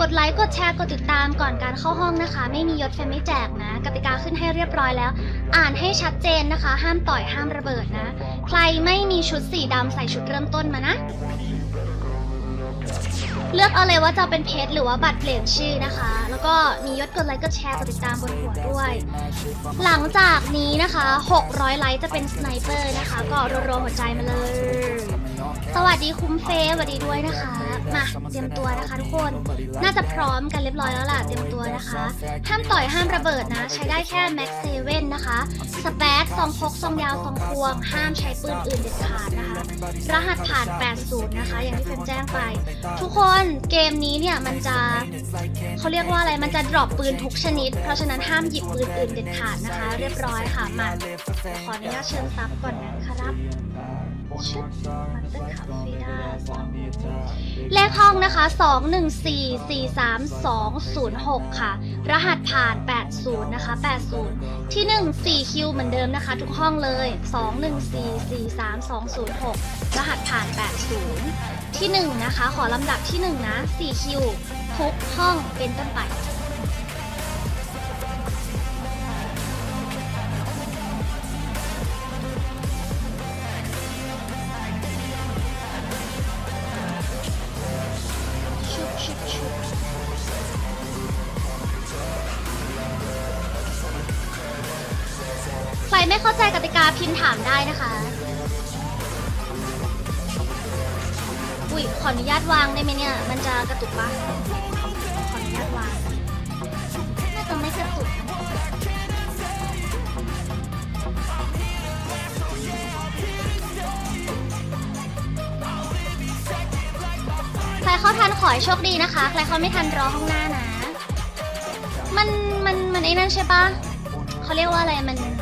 กดไลค์ กดแชร์ กดติดตามก่อนการเข้าห้องนะคะ ไม่มียศเฟมไม่แจกนะ กติกาขึ้นให้เรียบร้อยแล้ว อ่านให้ชัดเจนนะคะ ห้ามต่อยห้ามระเบิดนะ ใครไม่มีชุดสีดำใส่ชุดเริ่มต้นมานะ เลือกเอาเลยว่าจะเป็นเพจหรือว่าบัตรเปลี่ยนชื่อนะคะ แล้วก็มียศกดไลค์ กดแชร์ กดติดตามบนหัวด้วย หลังจากนี้นะคะ 600 ไลค์จะเป็นสไนเปอร์นะคะ ก็รัวๆหัวใจมาเลย สวัสดีคุ้มเฟสวัสดีด้วยนะคะ มาเตรียมตัวนะคะทุกคน น่าจะพร้อมกันเรียบร้อยแล้วล่ะเตรียมตัวนะคะ ห้ามต่อยห้ามระเบิดนะ ใช้ได้แค่แม็กเซเว่นนะคะสเปซซองพกซองยาวซองควง ห้ามใช้ปืนอื่นเด็ดขาดนะคะ รหัสผ่าน 80 นะคะ อย่างที่เฟมแจ้งไป ทุกคนเกมนี้เนี่ยมันจะเขาเรียกว่าอะไรมันจะดรอปปืนทุกชนิด เพราะฉะนั้นห้ามหยิบปืนอื่นเด็ดขาดนะคะ เรียบร้อยค่ะมาขออนุญาตเชิญซับก่อนนะครับ ชุดมันเตอร์คาเฟ่ด้เลขห้องนะคะ 21443206 ค่ะ รหัสผ่าน 80 นะคะ 80 ที่ 1 4คิวเหมือนเดิมนะคะ ทุกห้องเลย 21443206 รหัสผ่าน 80 ที่ 1 นะคะ ขอลำดับที่ 1 นะ4คิวทุกห้องเป็นต้นไป ไม่เข้าใจกติกาพิมพ์ถามได้นะคะ อุ้ยขออนุญาตวางได้ไหมเนี่ย มันจะกระตุกปะขออนุญาตวางน่าจะไม่กระตุกใครเข้าทันขอให้โชคดีนะคะ ใครเข้าไม่ทันรอห้องหน้านะ มัน มัน มันไอ้นั่นใช่ปะเขาเรียกว่าอะไร มันมัน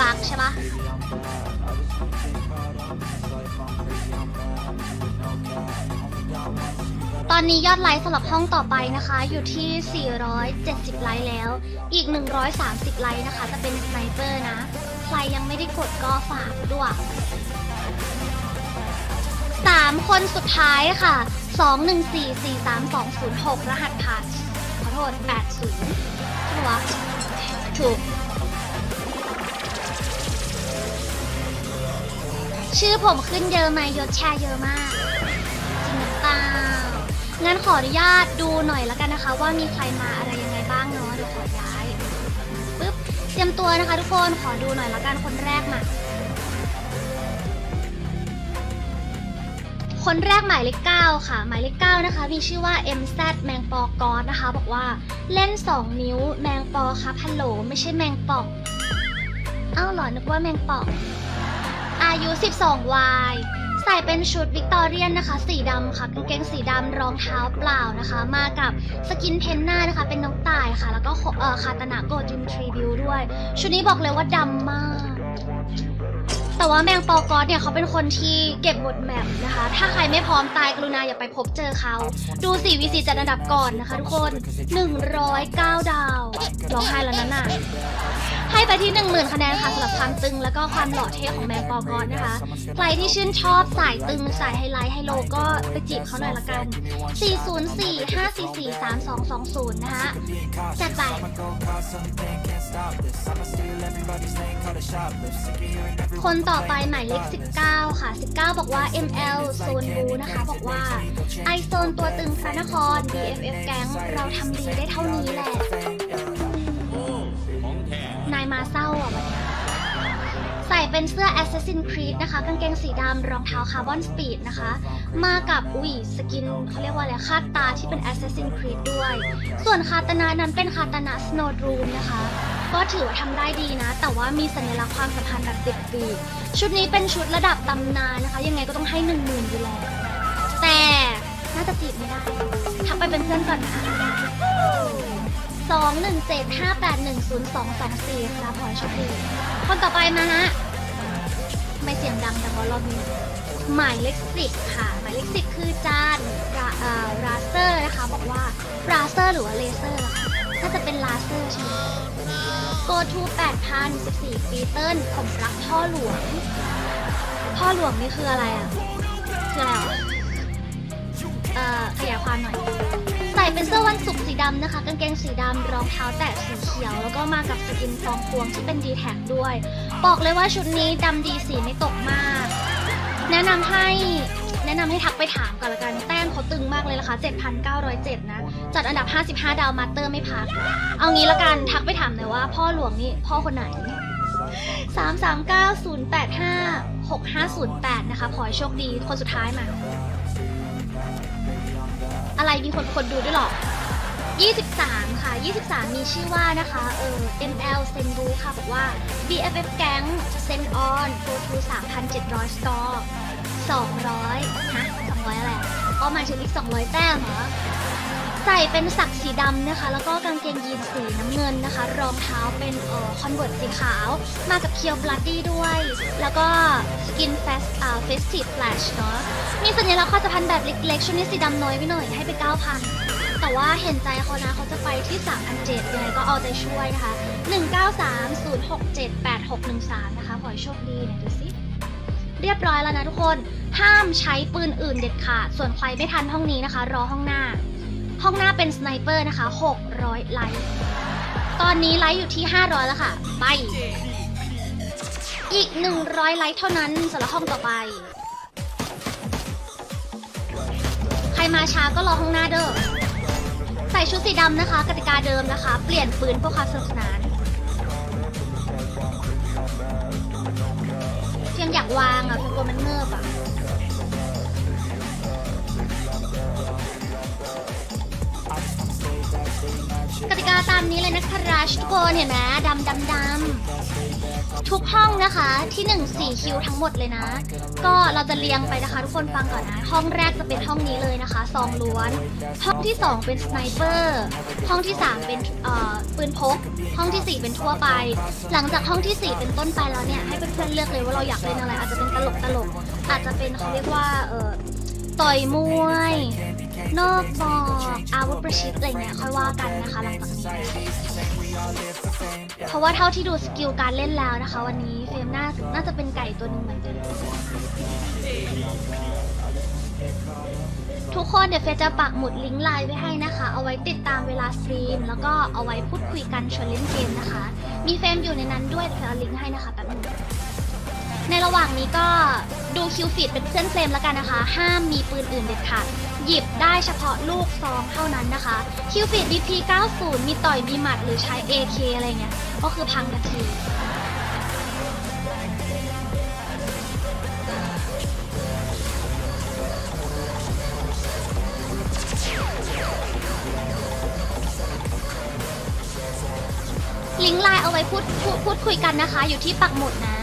บักใช่ปะตอนนี้ยอดไลค์สำหรับห้องต่อไปนะคะ อยู่ที่ 470 ไลค์แล้ว อีก 130 ไลค์นะคะ จะเป็นสไนเปอร์นะ ใครยังไม่ได้กดก็ฝากด้วยสามคนสุดท้ายค่ะสองหนึ่งสี่สี่สามสองศูนย์หกรหัสผ่านขอโทษแปดศูนย์ถูก ชื่อผมขึ้นเยอะไหมยศแชร์เยอะมาก จริงหรือเปล่า งั้นขออนุญาตดูหน่อยแล้วกันนะคะ ว่ามีใครมาอะไรยังไงบ้างเนาะเดี๋ยวขอย้ายปึ๊บเตรียมตัวนะคะทุกคนขอดูหน่อยแล้วกันคนแรกมาคนแรกหมายเลข9ค่ะ หมายเลข9นะคะ มีชื่อว่า MZ แมงปอกอสนะคะ บอกว่าเล่น 2 นิ้วแมงปอครับฮัลโหล ไม่ใช่แมงปองเอ้าเหรอนึกว่าแมงปอง อายุ 12วายใส่เป็นชุดวิกตอเรียนนะคะ สีดำค่ะกางเกงสีดำรองเท้าเปล่านะคะ มากับสกินเพนหน้านะคะ เป็นน้องต่ายค่ะ แล้วก็คาตานะโกจิมทรีบิวด้วย ชุดนี้บอกเลยว่าดำมาก แต่ว่าแมงปอกอสเนี่ยเขาเป็นคนที่เก็บบทแมปนะคะ ถ้าใครไม่พร้อมตายกรุณาอย่าไปพบเจอเขา ดู4 VC จัดอันดับก่อนนะคะทุกคน 109 ดาวร้องไห้แล้วนั่นน่ะ ให้ไปที่ 10,000 คะแนนค่ะสำหรับความตึงแล้วก็ความหล่อเท่ของแมงปอกอสนะคะ ใครที่ชื่นชอบสายตึงสายไฮไลท์ไฮโลก็ไปจีบเขาหน่อยละกัน 404 544 3220 นะคะจัดไป คนต่อไปหมายเลข 19 ค่ะ 19 บอกว่า ML โซนบูนะคะ บอกว่าไอโซนตัวตึงพระนคร BFF แก๊งเราทำดีได้เท่านี้แหละ มาเศร้าอะวันนี้ใส่เป็นเสื้อ Assassin Creed นะคะ กางเกงสีดำรองเท้าคาร์บอนสปีดนะคะ มากับอุ้ยสกินเขาเรียกว่าอะไรคาดตาที่เป็น Assassin Creed ด้วย ส่วนคาตานะนั้นเป็นคาตานะ Snow Room นะคะ ก็ถือว่าทำได้ดีนะ แต่ว่ามีสัญลักษณ์ความสัมพันธ์แบบติดปีกชุดนี้เป็นชุดระดับตำนานนะคะ ยังไงก็ต้องให้หนึ่งหมื่นอยู่แล้วแต่น่าจะจีบไม่ได้ทักไปเป็นเพื่อนก่อนนะ คะสองหนึ่งเจ็ดห้าแปดหนึ่งศูนย์สองสองสี่ครับขอให้โชคดีคนต่อไปมาฮะ ไม่เสียงดังแต่ว่ารอบนี้หมายเลขสิบค่ะ หมายเลขสิบคือจานราเอ่อราเซอร์นะคะ บอกว่าราเซอร์หรือว่าเลเซอร์ล่ะคะน่าจะเป็นลาเซอร์ใช่ไหม Go to 8,000 14ปีเติ้ลผมรักพ่อหลวง พ่อหลวงนี่คืออะไรอะ คืออะไรอะ เอ่อขยายความหน่อย สุกสีดำนะคะ กางเกงสีดำรองเท้าแตะสีเขียว แล้วก็มากับสกินฟองควงที่เป็นดีแท็กด้วย บอกเลยว่าชุดนี้ดำดีสีไม่ตกมาก แนะนำให้แนะนำให้ทักไปถามก่อนละกัน แต้มเขาตึงมากเลยนะคะ 7,907 นะ จัดอันดับ 55 ดาวมาสเตอร์ไม่พัก เอางี้ละกันทักไปถามหน่อยว่าพ่อหลวงนี่พ่อคนไหน 339-085-6508 นะคะขอให้โชคดีคนสุดท้ายมา อะไรมีคนคนดูด้วยหรอ23 ค่ะ 23 มีชื่อว่านะคะ เออ ML เซนบูค่ะ บอกว่า BFF Gang Send On Go to 3,700 score 200 ฮะ 200 อะไรอ๋อหมายถึงอีก 200 แต้มเหรอ ใส่เป็นสักสีดำนะคะ แล้วก็กางเกงยีนสีน้ำเงินนะคะ รองเท้าเป็นเอ่อคอนเวิร์ตสีขาว มากับเคียวบลัดดี้ด้วย แล้วก็สกินเฟสอ่าเฟสทีฟแฟลชเนาะ มีสัญลักษณ์ข้อจะพันแบบเล็กๆชุดนี้สีดำน้อยไปหน่อยให้ไป9,000แต่ว่าเห็นใจเขานะเขาจะไปที่3,700ยังไงก็เอาใจช่วยนะคะ 193-067-8613 นะคะ ขอให้โชคดีหน่ยดูสิเรียบร้อยแล้วนะทุกคน ห้ามใช้ปืนอื่นเด็ดขาด ส่วนใครไม่ทันห้องนี้นะคะ รอห้องหน้า ห้องหน้าเป็นสไนเปอร์นะคะ 600 ไลค์ตอนนี้ไลค์อยู่ที่ 500 แล้วค่ะ ไป อีก 100 ไลค์เท่านั้นสำหรับห้องต่อไป มาช้าก็รอห้องหน้าเด้อ ใส่ชุดสีดำนะคะกติกาเดิมนะคะ เปลี่ยนปืนเพื่อความสนุกสนานเพียงอยากวางอะเพียงกลัวมันเงิบอะ กติกาตามนี้เลยนะคะทุกคนเห็นไหมดำดำดำทุกห้องนะคะ ที่1 4คิวทั้งหมดเลยนะ ก็เราจะเรียงไปนะคะ ทุกคนฟังก่อนนะ ห้องแรกจะเป็นห้องนี้เลยนะคะซองล้วน ห้องที่2เป็นสไนเปอร์ห้องที่3เป็นเอ่อปืนพก ห้องทีสี่4เป็นทั่วไป หลังจากห้องที่4เป็นต้นไปแล้วเนี่ยให้เพื่อนๆเลือกเลยว่าเราอยากเล่นอะไร อาจจะเป็นตลกตลกอาจจะเป็นเขาเรียกว่าเออต่อยมวย นอกบอกอาวุธประชิดอะไรเงี้ยค่อยว่ากันนะคะหลังจากนี้เพราะว่าเท่าที่ดูสกิลการเล่นแล้วนะคะ วันนี้เฟรมน่าน่าจะเป็นไก่ตัวหนึ่งเหมือนเดิมทุกคนเดี๋ยวเฟจะปักหมุดลิงก์ไลน์ไว้ให้นะคะ เอาไว้ติดตามเวลาสตรีม แล้วก็เอาไว้พูดคุยกันชวนเล่นเกมนะคะ มีเฟมอยู่ในนั้นด้วยเดี๋ยวเฟเอาลิงก์ให้นะคะแป๊บนึงในระหว่างนี้ก็ดูคิวฟีดเป็นเพื่อนเฟรมแล้วกันนะคะ ห้ามมีปืนอื่นเด็ดขาด หยิบได้เฉพาะลูกซองเท่านั้นนะคะคิวฟีด BP 90 มีต่อยมีหมัดหรือใช้ AK อะไรเงี้ย ก็คือพังทันทีลิงก์ไลน์เอาไว้พูดพูดพูดคุยกันนะคะ อยู่ที่ปักหมุดนะ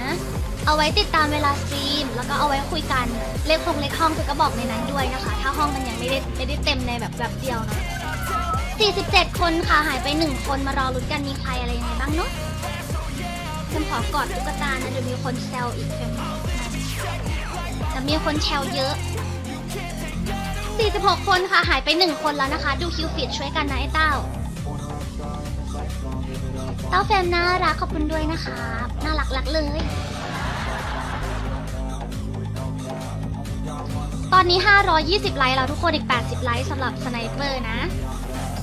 เอาไว้ติดตามเวลาสตรี แล้วก็เอาไว้คุยกันเลขห้องเลขห้องคือก็บอกในนั้นด้วยนะคะ ถ้าห้องมันยังไม่ได้ไม่ได้เต็มในแบบแบบเดียวนะ47 คนค่ะหายไป 1 คนมารอลุ้นกันมีใครอะไรยังไงบ้างเนาะฉันขอกอดตุ๊กตานะเดี๋ยวมีคนแซวอีกเต็มแต่มีคนแชวเยอะ 46 คนค่ะหายไป 1 คนแล้วนะคะ ดูคิวฟีดช่วยกันนะไอ้เต้าเต้าแฟมน่ารักขอบคุณด้วยนะคะ น่ารักรักเลย อนนี้ 520 ไลค์แล้วทุกคนอีก 80 ไลค์สำหรับสไนเปอร์นะ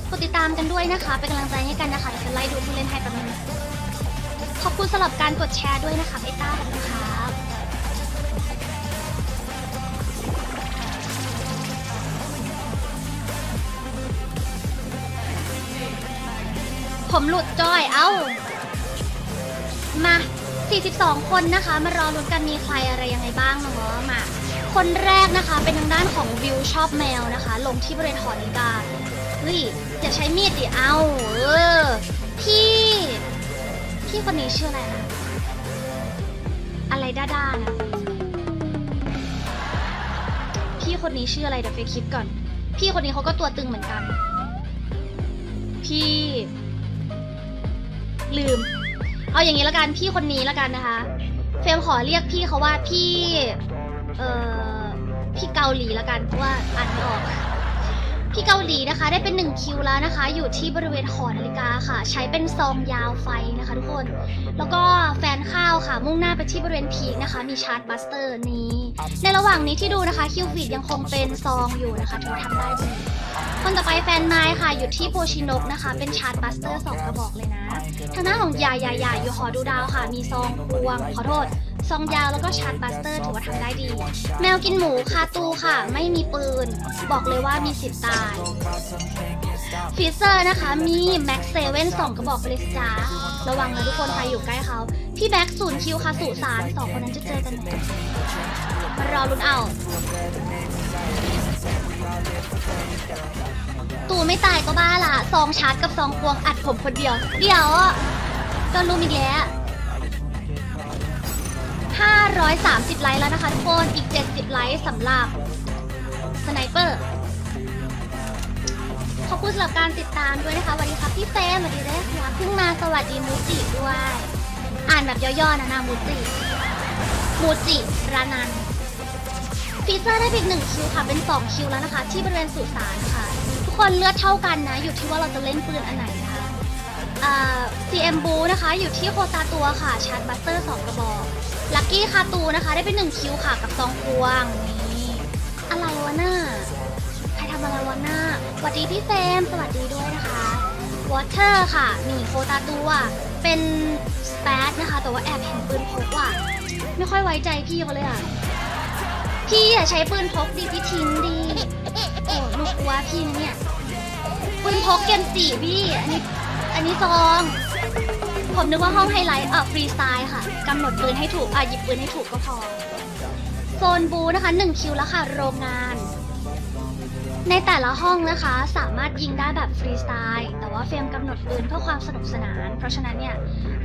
กดติดตามกันด้วยนะคะ เป็นกำลังใจให้กันนะคะเดี๋ยวจะไล่ดูผู้เล่นให้ป๊บนึงขอบคุณสำหรับการกดแชร์ด้วยนะคะเอต้าขอบคุณครับผมหลุดจอยเอ้า มา 42 คนนะคะ มารอลุ้นกันมีใครอะไรยังไงบ้างเนาะมา คนแรกนะคะเป็นทางด้านของวิวชอบแมวนะคะ ลงที่บริเวณหอนาฬิกาเฮ้ยอย่าใช้มีดดิเอาเออพี่ พี่คนนี้ชื่ออะไรนะอะไรด้าๆนะพี่คนนี้ชื่ออะไรเดี๋ยวเฟยคิดก่อน พี่คนนี้เขาก็ตัวตึงเหมือนกัน พี่ ลืม เอาอย่างนี้แล้วกันพี่คนนี้แล้วกันนะคะ เฟรมขอเรียกพี่เขาว่าพี่ เอ่อพี่เกาหลีแล้วกันเพราะว่าอ่านไม่ออก พี่เกาหลีนะคะ ได้เป็นหนึ่งคิวแล้วนะคะ อยู่ที่บริเวณหอนาฬิกาค่ะ ใช้เป็นซองยาวไฟนะคะทุกคน แล้วก็แฟนข้าวค่ะ มุ่งหน้าไปที่บริเวณพีคนะคะ มีชาร์จบัสเตอร์นี้ ในระหว่างนี้ที่ดูนะคะคิวฟีดยังคงเป็นซองอยู่นะคะถือว่าทำได้ดีคนต่อไปแฟนไม้ค่ะ อยู่ที่โพชินกนะคะ เป็นชาร์จบัสเตอร์สองกระบอกเลยนะ ทางหน้าของยายายาอยู่หอดูดาวค่ะ มีซองพวงขอโทษ ซองยาวแล้วก็ชาร์จบัสเตอร์ถือว่าทำได้ดี แมวกินหมูคาตูค่ะ ไม่มีปืน บอกเลยว่ามีสิทธิ์ตายฟีเซอร์นะคะมีแม็กเซเว่นสองกระบอกไปเลยจ้าระวังนะทุกคนใครอยู่ใกล้เขา พี่แบ็กศูนย์คิวค่ะสุสานสองคนนั้นจะเจอกันไหมมารอลุ้นเอา ตูไม่ตายก็บ้าละซองชาร์จกับซองพวงอัดผมคนเดียว เดี๋ยวอะก็รู้อีกแล้ว 530 ไลค์แล้วนะคะทุกคน อีก 70 ไลค์สำหรับสไนเปอร์ ขอบคุณสำหรับการติดตามด้วยนะคะสวัสดีครับพี่เฟมสวัสดีเลยครับเพิ่งมาสวัสดีมูจิด้วย อ่านแบบย่อๆนะนามูจิมูจิรานันฟีเจอร์ได้เพียงหนึ่งคิวค่ะ เป็น 2 คิวแล้วนะคะ ที่บริเวณสุสานค่ะ ทุกคนเลือดเท่ากันนะ อยู่ที่ว่าเราจะเล่นปืนอันไหนนะ CM b o นะคะ อยู่ที่โคตาตัวค่ะ ชาร์จบัสเตอร์2กระบอก ลักกี้คาตูนะคะ ได้เป็น1คิวค่ะ กับซองพวงนี่อะไรวะน่าใครทำอะไรวะน่าสวัสดีพี่เฟมสวัสดีด้วยนะคะวอเตอร์ค่ะนี่โคตาตัวเป็นสเปซนะคะ แต่ว่าแอบเห็นปืนพกว่ะไม่ค่อยไว้ใจพี่เขาเลยอะพี่อย่าใช้ปืนพกดิพี่ทิ้งดีโอ้หนูกลัวพี่นะเนี่ยปืนพกเกมสี่พี่อันนี้ อันนี้ซอง ผมนึกว่าห้องไฮไลท์อะฟรีสไตล์ค่ะกำหนดปืนให้ถูกอะหยิบปืนให้ถูกก็พอ โซนบูนะคะ1คิวแล้วค่ะโรงงาน ในแต่ละห้องนะคะสามารถยิงได้แบบฟรีสไตล์แต่ว่าเฟรมกำหนดปืนเพื่อความสนุกสนาน เพราะฉะนั้นเนี่ย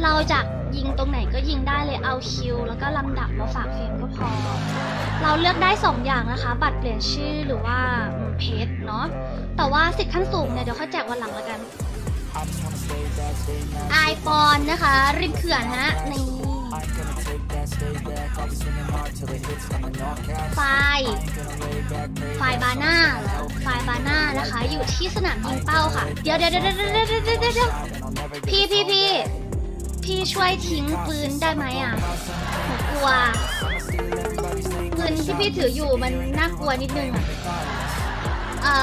เราจะยิงตรงไหนก็ยิงได้เลยเอาคิว แล้วก็ลำดับมาฝากเฟรมก็พอ เราเลือกได้ 2 อย่างนะคะ บัตรเปลี่ยนชื่อหรือว่าเพจเนาะแต่ว่าสิทธิ์ขั้นสูงเนี่ยเดี๋ยวค่อยแจกวันหลังล้วกัน ไอปอนนะคะ ริมเขื่อนฮะนี่ไฟไฟบาน่าไฟบาน่านะคะ อยู่ที่สนามยิงเป้าค่ะเดี๋ยวเดี๋ยวเดี๋ยวเดี๋ยวเดี๋ยวเดี๋ยวเดี๋ยวพี่พี่พี่พี่ช่วยทิ้งปืนได้ไหมอะหนูกลัวปืนที่พี่ถืออยู่มันน่ากลัวนิดนึงอะเอ่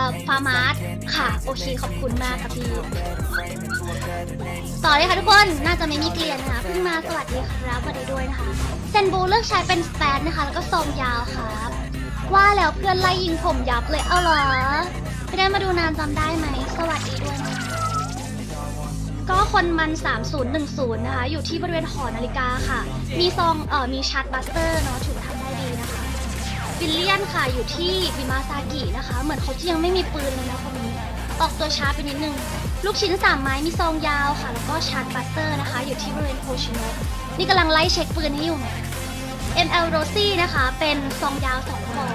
อฟาร์มาร์ ค่ะ โอเคขอบคุณมากค่ะพี่ ต่อเลยค่ะทุกคนน่าจะไม่มีเกลียนนะคะเพิ่งมาสวัสดีครับสวัสดีด้วยนะคะเซนบูเลือกใช้เป็นสแปนนะคะ แล้วก็ซองยาวครับว่าแล้วเพื่อนไล่ยิงผมยับเลยเอาเหรอไม่ได้มาดูนานจำได้ไหมสวัสดีด้วยนะก็คนมัน 3010 นะคะ อยู่ที่บริเวณหอนาฬิกาค่ะ มีซองเอ่อมีชาร์จบัสเตอร์เนาะถือว่าทำได้ดีนะคะบิลเลียนค่ะอยู่ที่บิมาซากินะคะ เหมือนเขาจะยังไม่มีปืนเลยนะคนนี้ ออกตัวช้าไปนิดนึง ลูกชิ้นสามไม้มีซองยาวค่ะ แล้วก็ชาร์จบัสเตอร์นะคะ อยู่ที่บริเวณโพชิโนนี่กำลังไล่เช็คปืนให้อยู่ ML Rossi นะคะ เป็นซองยาวสองกระบอก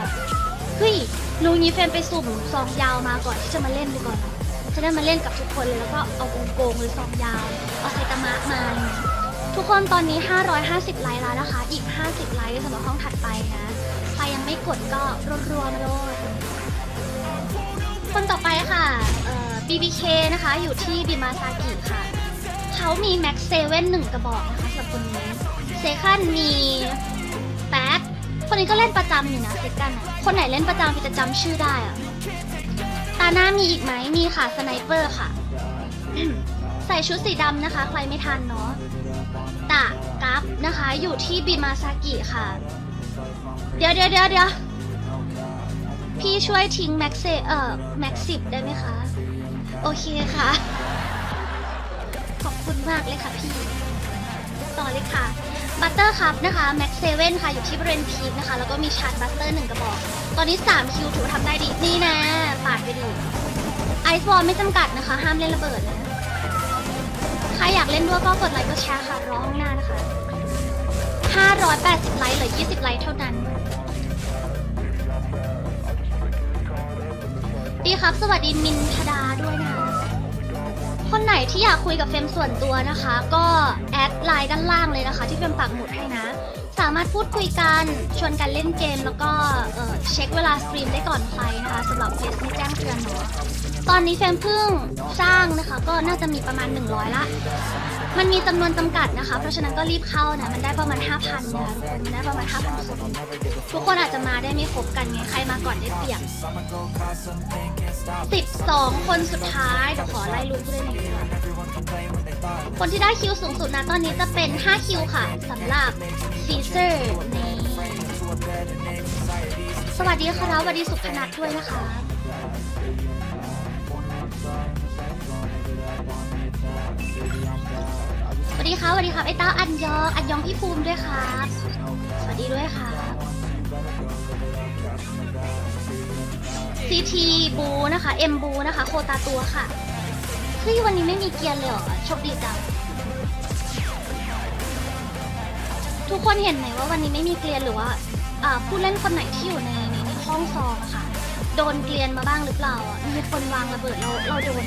เฮ้ยลุงนี้เฟรมไปสุ่มซองยาวมาก่อนที่จะมาเล่นดีก่อนนจะได้มาเล่นกับทุกคนเลยแล้วก็เอาโกงโกงหรือซองยาว เอาไซตามะมาอะไรอย่างเงี้ยทุกคนตอนนี้ 550 ไลค์แล้วนะคะ อีก 50 ไลค์สำหรับห้องถัดไปนะ ใครยังไม่กดก็รัวๆมาเลย คนต่อไปค่ะเอ่อ BBK นะคะอยู่ที่บิมาซากิค่ะ เขามี Max 7หนึ่งกระบอกนะคะสำหรับคนนี้เซคันมีแป๊กคนนี้ก็เล่นประจำอยู่นะเซคันอะคนไหนเล่นประจำพี่จะจำชื่อได้อะตาหน้ามีอีกไหมมีค่ะสไนเปอร์ค่ะ ใส่ชุดสีดำนะคะ ใครไม่ทันเนาะตะกัฟนะคะอยู่ที่บิมาซากิค่ะ เดี๋ยวเดี๋ยวเดี๋ยวเดี๋ยว พี่ช่วยทิ้งแม็กเซเอ่อแม็กสิบได้ไหมคะ โอเคค่ะ ขอบคุณมากเลยค่ะพี่ ต่อเลยค่ะ บัตเตอร์คัพนะคะแม็กเซเว่นค่ะอยู่ที่บริเวณพีคนะคะ แล้วก็มีชาร์จบัตเตอร์หนึ่งกระบอก ตอนนี้ 3 คิวถือทำได้ดี นี่นะปาดไปดีไอซ์บอลไม่จำกัดนะคะ ห้ามเล่นระเบิดนะใครอยากเล่นด้วยก็กดไลค์กดแชร์ค่ะรอห้องหน้านะคะ 580 ไลค์เหลือ 20 ไลค์เท่านั้น ดีครับ สวัสดีมินทดาด้วยนะ คนไหนที่อยากคุยกับเฟมส่วนตัวนะคะ ก็แอดไลน์ด้านล่างเลยนะคะ ที่เฟมปักหมุดให้นะ สามารถพูดคุยกันชวนกันเล่นเกมแล้วก็เอ่อเช็คเวลาสตรีมได้ก่อนใครนะคะสำหรับเฟซไม่แจ้งเตือนเนาะตอนนี้เฟมเพิ่งสร้างนะคะ ก็น่าจะมีประมาณ 100 ละ มันมีจำนวนจำกัดนะคะ เพราะฉะนั้นก็รีบเข้านะ มันได้ประมาณ 5,000นะคะทุกคนมันได้ประมาณ 5,000คนทุกคนอาจจะมาได้ไม่ครบกันไง ใครมาก่อนได้เปรียบ12 คนสุดท้าย เดี๋ยวขอไล่ลุกเลยหน่อยดีกว่าคนที่ได้คิวสูงสุดนะตอนนี้จะเป็น 5 คิวค่ะสำหรับฟีเซอร์นี่สวัสดีค่ะสวัสดีสุพนัทด้วยนะคะ ครับสวัสดีครับไอ้เต้าอันยองอันยองพี่ภูมิด้วยครับสวัสดีด้วยครับซีทีบูนะคะเอ็มบูนะคะโคตาตัวค่ะเฮ้ยวันนี้ไม่มีเกียร์เลยเหรอโชคดีจังทุกคนเห็นไหมว่าวันนี้ไม่มีเกลียนหรือว่าผู้เล่นคนไหนที่อยู่ในในในห้องซองอะค่ะ โดนเกลียนมาบ้างหรือเปล่ามีคนวางระเบิดเราเราโดน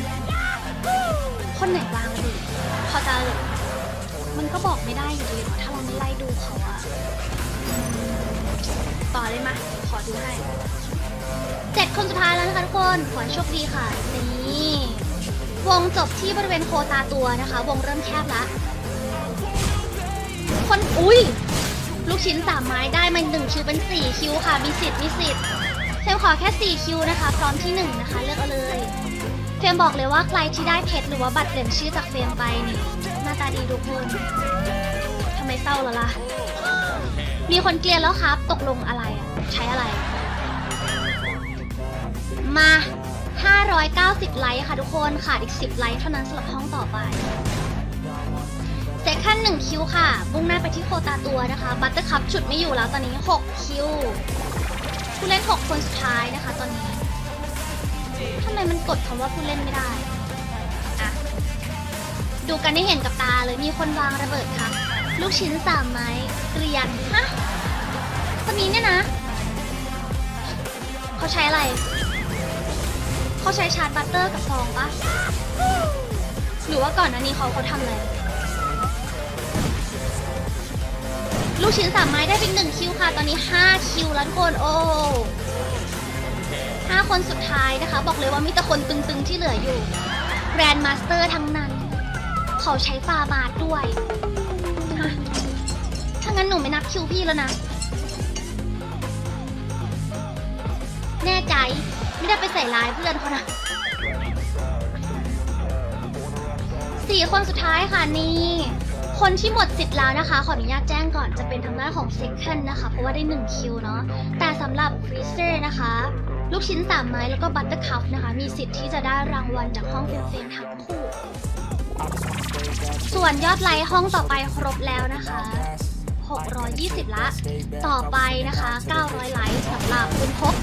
คนไหนวางระเบิดพอจะ มันก็บอกไม่ได้อยู่ดีเนาะถ้าเราไม่ไล่ดูเขาอะต่อเลยมาขอดูให้เจ็ดคนสุดท้ายแล้วนะคะทุกคนขอโชคดีค่ะนี่วงจบที่บริเวณโคตาตัวนะคะ วงเริ่มแคบละคนอุ้ยลูกชิ้นสามไม้ได้มาหนึ่งคิวเป็นสี่คิวค่ะมีสิทธิ์มีสิทธิ์เฟมขอแค่สี่คิวนะคะ พร้อมที่หนึ่งนะคะ เลือกเอาเลย เฟมบอกเลยว่าใครที่ได้เพชรหรือว่าบัตรเปลี่ยนชื่อจากเฟมไปนี่าตาดีทุกคนทำไมเศร้าแล้วล่ะ มีคนเกลียนแล้วครับ ตกลงอะไรอะใช้อะไร มา 590 ไลค์ค่ะทุกคนขาดอีก 10 ไลค์เท่านั้นสำหรับห้องต่อไปเซคันหนึ่งคิวค่ะมุ่งหน้าไปที่โคตาตัวนะคะ บัตเตอร์คัพฉุดไม่อยู่แล้วตอนนี้ 6 คิว ผู้เล่น 6 คนสุดท้ายนะคะตอนนี้ทำไมมันกดคำว่าผู้เล่นไม่ได้ ดูกันได้เห็นกับตาเลยมีคนวางระเบิดค่ะ ลูกชิ้นสามไม้เกรียนฮะคนนี้เนี่ยนะ เขาใช้อะไร เขาใช้ชาร์จบัตเตอร์กับซองปะหรือว่าก่อนหน้านี้เขาเขาทำอะไร ลูกชิ้นสามไม้ได้เป็นหนึ่งคิวค่ะ ตอนนี้ห้าคิวแล้วทุกคน โอ้ห้าคนสุดท้ายนะคะ บอกเลยว่ามีแต่คนตึงๆที่เหลืออยู่แกรนด์มาสเตอร์ทั้งนั้น เขาใช้ฟาบาดด้วยฮะถ้างั้นหนูไม่นับคิวพี่แล้วนะ แน่ใจ ไม่ได้ไปใส่ร้ายเพื่อนเขานะสี่คนสุดท้ายค่ะนี่คนที่หมดสิทธิ์แล้วนะคะ ขออนุญาตแจ้งก่อนจะเป็นทางด้านของ Second นะคะ เพราะว่าได้ 1 คิวเนาะแต่สำหรับ Freezer นะคะ ลูกชิ้น3ไม้แล้วก็ Buttercup นะคะ มีสิทธิ์ที่จะได้รางวัลจากห้องเฟรมๆทั้งคู่ ส่วนยอดไลค์ห้องต่อไปครบแล้วนะคะ 620 ละ ต่อไปนะคะ 900 ไลค์สำหรับคุณพบ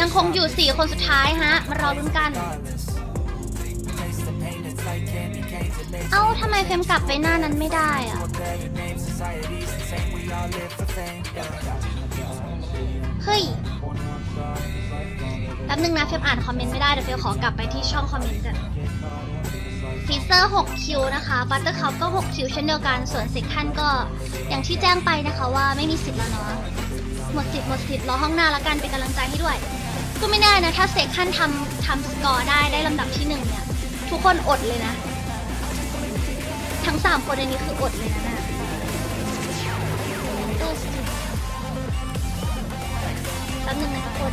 ยังคงอยู่ 4 คนสุดท้ายฮะ มารอลุ้นกัน เอ้าทำไมเฟมกลับไปหน้านั้นไม่ได้อะเฮ้ยแป๊บนึงนะเฟมอ่านคอมเมนต์ไม่ได้เดี๋ยวเฟมขอกลับไปที่ช่องคอมเมนต์กันฟีเซอร์ 6 คิวนะคะบัตเตอร์คัพก็ 6 คิวเช่นเดียวกันส่วนเซกทันก็ อย่างที่แจ้งไปนะคะว่าไม่มีสิทธิ์แล้วเนาะหมดสิทธิ์หมดสิทธิ์รอห้องหน้าล้วกันเป็นกำลังใจให้ด้วย ก็ไม่ได้นะ ถ้าเซกทันทำทำสกอร์ได้ได้ลำดับที่หนึ่งเนี่ย ทุกคนอดเลยนะ ทั้งสามคนในนี้คืออดเลยนะน่ะดูสิแป๊บนึงนะทุกคน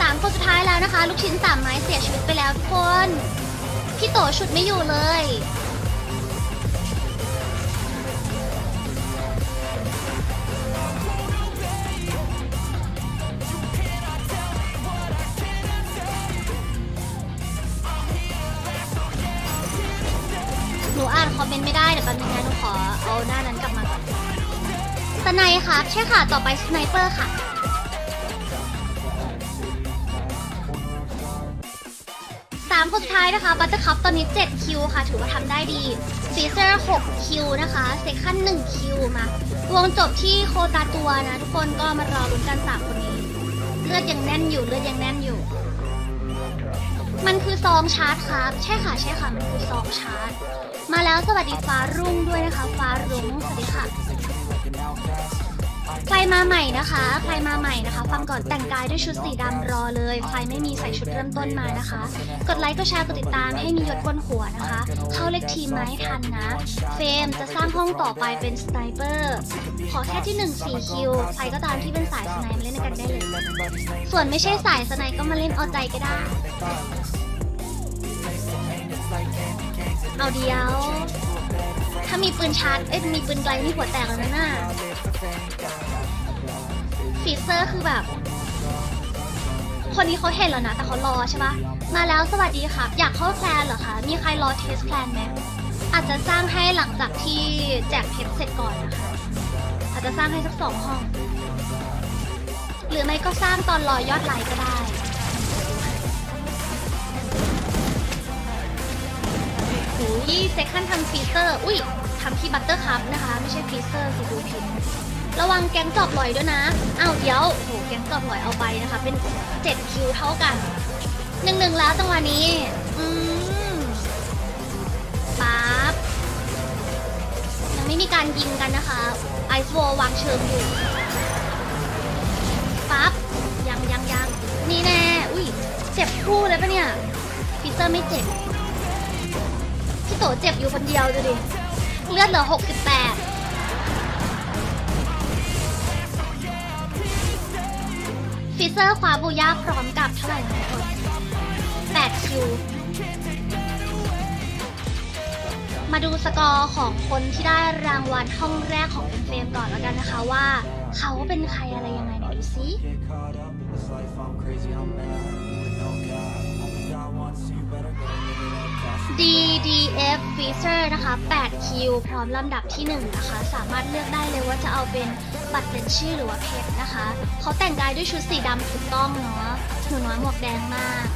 สามคนสุดท้ายแล้วนะคะ ลูกชิ้นสามไม้เสียชีวิตไปแล้วทุกคน พี่โตชุดไม่อยู่เลย ยวแป๊บนึงนะหนูขอเอาหน้านั้นกลับมาก่อนสไนด์ค่ะใช่ค่ะต่อไปสไนเปอร์ค่ะสามามคนสุดท้ายนะคะบัตเตอร์คัพตอนนี้ 7 คิวค่ะ ถือว่าทำได้ดีฟีเซอร์ 6 คิวนะคะเซคัน1คิวมาวงจบที่โคตาตัวนะ ทุกคนก็มารอลุ้นกันสามคนนี้ เลือดยังแน่นอยู่เลือดยังแน่นอยู่ มันคือซองชาร์จครับ ใช่ค่ะใช่ค่ะมันคือซองชาร์จ มาแล้วสวัสดีฟ้ารุ่งด้วยนะคะฟ้ารุ่งสวัสดีค่ะใครมาใหม่นะคะใครมาใหม่นะคะ ฟังก่อนแต่งกายด้วยชุดสีดำรอเลย ใครไม่มีใส่ชุดเริ่มต้นมานะคะ กดไลค์กดแชร์กดติดตามให้มียศบนหัวนะคะ เข้าเลขทีมมาให้ทันนะ เฟมจะสร้างห้องต่อไปเป็นสไนเปอร์ ขอแค่ที่1 4คิว ใครก็ตามที่เป็นสายสไนมาเล่นกันได้เลย ส่วนไม่ใช่สายสไนก็มาเล่นเอาใจก็ได้ เอาเดียว ถ้ามีปืนชาร์จ เอ้ย มีปืนไกลนี่หัวแตกแล้วนะน่ะฟีเซอร์คือแบบ คนนี้เขาเห็นแล้วนะ แต่เขารอใช่ปะมาแล้วสวัสดีครับ อยากเข้าแพลนเหรอคะ มีใครรอเทสแพลนไหมอาจจะสร้างให้หลังจากที่แจกเพชรเสร็จก่อนนะคะ อาจจะสร้างให้สักสองห้อง หรือไม่ก็สร้างตอนรอยอดไลค์ก็ได้ เซคันทำฟีเซอร์ อุ้ยทำที่บัตเตอร์คัพนะคะ ไม่ใช่ฟีเซอร์สิดูผิดระวังแก๊งจอบลอยด้วยนะ อ้าวเดี๋ยวโหแก๊งจอบลอยเอาไปนะคะ เป็น7คิวเท่ากันหนึ่งหนึ่งแล้วจังหวะนี้ อืมปั๊บยังไม่มีการยิงกันนะคะไอซ์โววางเชิงอยู่ปั๊บยังยังยังนี่แน่ อุ้ยเจ็บคู่เลยปะเนี่ยฟีเซอร์ไม่เจ็บ โตเจ็บอยู่คนเดียวดูดิเลือดเหลือ 68ฟิเซอร์คว้าบูย่าพร้อมกับเท่าไหร่นะทุกคน8คิว มาดูสกอร์ของคนที่ได้รางวัลห้องแรกของเฟรมก่อนแล้วกันนะคะว่า เขาเป็นใครอะไรยังไงไหนดูซิ DDF Freezer นะคะ 8 คิว พร้อมลำดับที่ 1 นะคะ สามารถเลือกได้เลยว่าจะเอาเป็นบัตรเป็นชื่อหรือว่าเพชรนะคะ เขาแต่งกายด้วยชุดสีดำถูกต้องเนาะหนูน้อยหมวกแดงมาก